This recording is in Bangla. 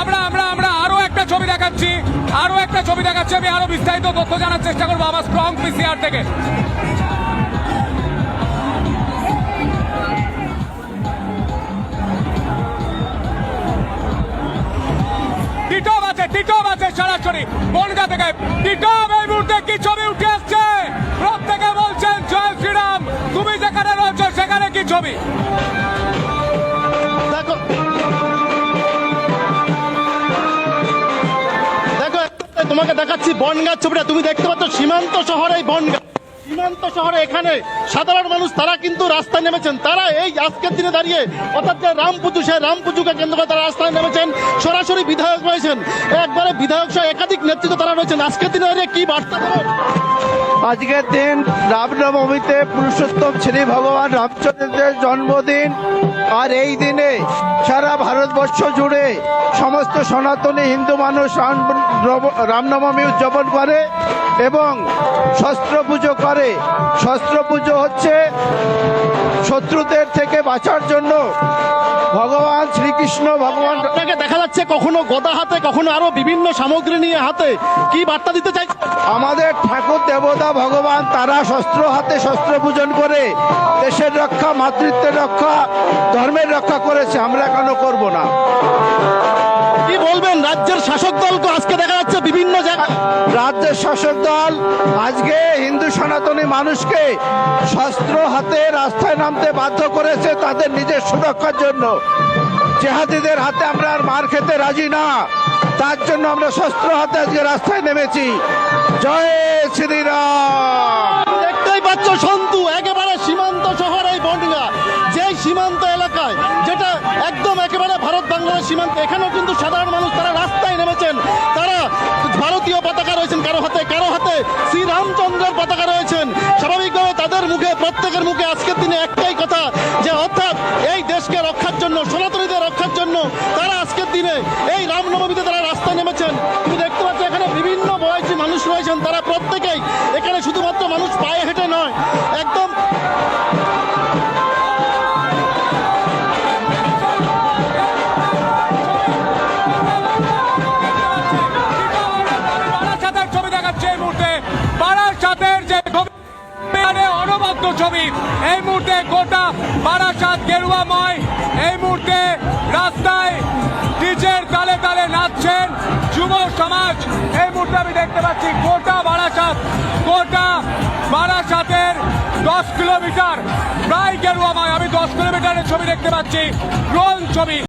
আমরা আমরা আমরা আরও একটা ছবি দেখাচ্ছি। আরও একটা ছবি দেখাচ্ছি, আমি আরও বিস্তারিত তথ্য জানার চেষ্টা করব আমার স্ট্রং পিসিআর থেকে। টিটপ আছে টিটপ আছে সরাসরি বনগা থেকে। টিটপ এই মুহূর্তে কি ছবি উঠে আসছে? তোমাকে দেখাচ্ছি বনগাঁ ছবিটা। তুমি দেখতে পাচ্ছ সীমান্ত শহরে বনগাঁ। সীমান্ত শহরে এখানে সাধারণ মানুষ, তারা কিন্তু রাস্তায় নেমেছেন। তারা এই আজকের দিনে দাঁড়িয়ে, অর্থাৎ যে রাম পুজো, সেই রাম পুজোকে কেন্দ্র করে তারা রাস্তায় নেমেছেন। সরাসরি বিধায়ক রয়েছেন। একবারে বিধায়ক সহ একাধিক নেতৃত্ব তারা রয়েছেন। আজকের দিনে দাঁড়িয়ে কি বার্তা? আজকের দিন রামনবমীতে পুরুষোত্তম শ্রী ভগবান রামচন্দ্রের জন্মদিন। আর এই দিনে সারা ভারতবর্ষ জুড়ে সমস্ত সনাতনী হিন্দু মানুষ রাম- রামনবমী উদযাপন করে এবং শস্ত্র পুজো করে। শস্ত্র পুজো হচ্ছে শত্রুদের থেকে বাঁচার জন্য। ভগবান শ্রীকৃষ্ণ ভগবান আপনাকে দেখা যাচ্ছে কখনো গদা হাতে কখনো আরও বিভিন্ন সামগ্রী নিয়ে হাতে। কি বার্তা দিতে চাই? আমাদের ঠাকুর দেবতা ভগবান তারা শস্ত্র হাতে শস্ত্র পূজন করে। দেশের রক্ষা মাতৃত্বের রক্ষা ধর্মের রক্ষা করেছে। আমরা কেন করব না? রাজ্যের শাসক দলকে আজকে দেখা যাচ্ছে বিভিন্ন জায়গায় রাজ্যের শাসক দল আজকে হিন্দু সনাতনী মানুষকে শস্ত্র হাতে রাস্তায় নামতে বাধ্য করেছে তাদের নিজের সুরক্ষার জন্য। জেহাদিদের হাতে আমরা আর মার খেতে রাজি না। তার জন্য আমরা শস্ত্র হাতে আজকে রাস্তায় নেমেছি। জয় শ্রীরাম! কারও হাতে শ্রীরামচন্দ্রের পতাকা রয়েছেন। স্বাভাবিকভাবে তাদের মুখে, প্রত্যেকের মুখে আজকের দিনে একটাই কথা, যে অর্থাৎ এই দেশকে রক্ষার জন্য, সনাতনীদের রক্ষার জন্য তারা আজকের দিনে এই রামনবমীতে তারা রাস্তায় নেমেছেন। তুমি দেখতে পাচ্ছ এখানে বিভিন্ন বয়সী মানুষ রয়েছেন, তারা প্রত্যেকেই এখানে শুধুমাত্র মানুষ পায়ে অনবদ্য ছবি। এই মুহূর্তে গোটা বারাসাত গেরুয়া গেরুয়াময় এই মুহূর্তে রাস্তায় ডিজের তালে তালে নাচছেন যুব সমাজ। এই মুহূর্তে আমি দেখতে পাচ্ছি গোটা বারাসাত, গোটা বারাসাতের দশ কিলোমিটার। প্রায় গেরুয়া গেরুয়াময়, আমি দশ কিলোমিটারের ছবি দেখতে পাচ্ছি। ড্রোন ছবি।